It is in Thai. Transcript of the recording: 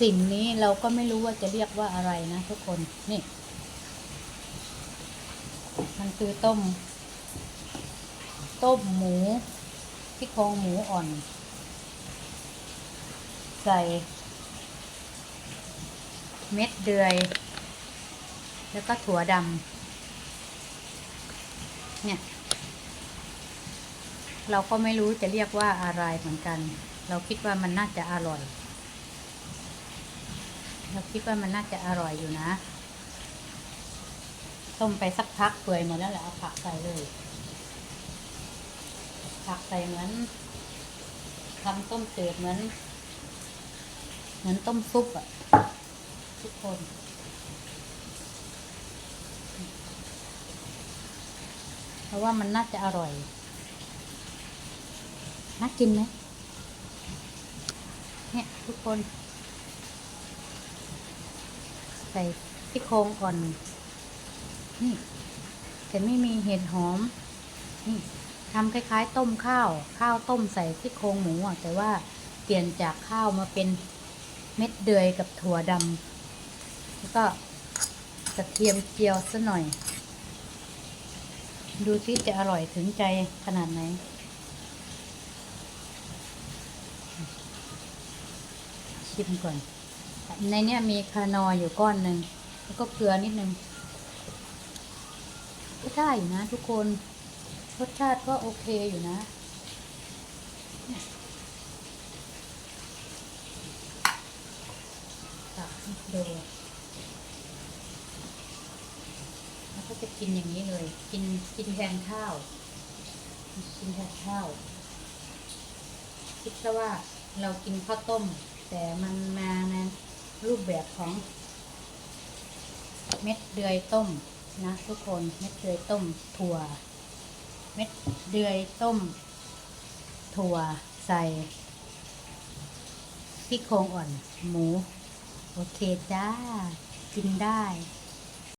สิ่งนี้เราก็ไม่รู้ว่าจะเรียกว่าอะไรนะทุกคนนี่ มันคือต้ม ต้มหมูที่โครงหมูอ่อน ใส่ เม็ดเดือย แล้วก็ถั่วดำเนี่ย เราก็ไม่รู้จะเรียกว่าอะไรเหมือนกัน เราคิดว่ามันน่าจะอร่อย เราคิดว่ามันน่าจะอร่อยอยู่นะ ต้มไปสักพักเปื่อยหมดแล้วแหละเอาผักใส่เลย ผักใส่เหมือนทำต้มจืดเหมือน เหมือนต้มซุปอะทุกคนเพราะว่ามันน่าจะอร่อย น่ากินไหมเนี่ยทุกคน ใส่ที่โครงอ่อน นี่ แต่ไม่มีเห็ดหอม นี่ทำคล้าย ๆ ต้มข้าว ข้าวต้มใส่ที่โครงหมูอะแต่ว่าเปลี่ยนจากข้าวมาเป็นเม็ดเดือยกับถั่วดำแล้วก็กระเทียมเจียวซะหน่อย ดูที่จะอร่อยถึงใจขนาดไหน ชิมก่อน ในเนี้ยมีคานออยู่ก้อนหนึ่งแล้วก็เกลือนิดนึงก็ได้อยู่นะทุกคนรสชาติก็โอเคอยู่นะ ตักดูแล้วก็จะกินอย่างนี้เลย กินกินแทนข้าว กินแทนข้าว คิดซะว่าเรากินข้าวต้ม แต่มันมาใน รูปแบบของ เม็ดเดือยต้มนะทุกคนเม็ดเดือยต้มถั่ว เม็ดเดือยต้ม ถั่วใส่พริกโครงอ่อนหมู โอเคจ้า กินได้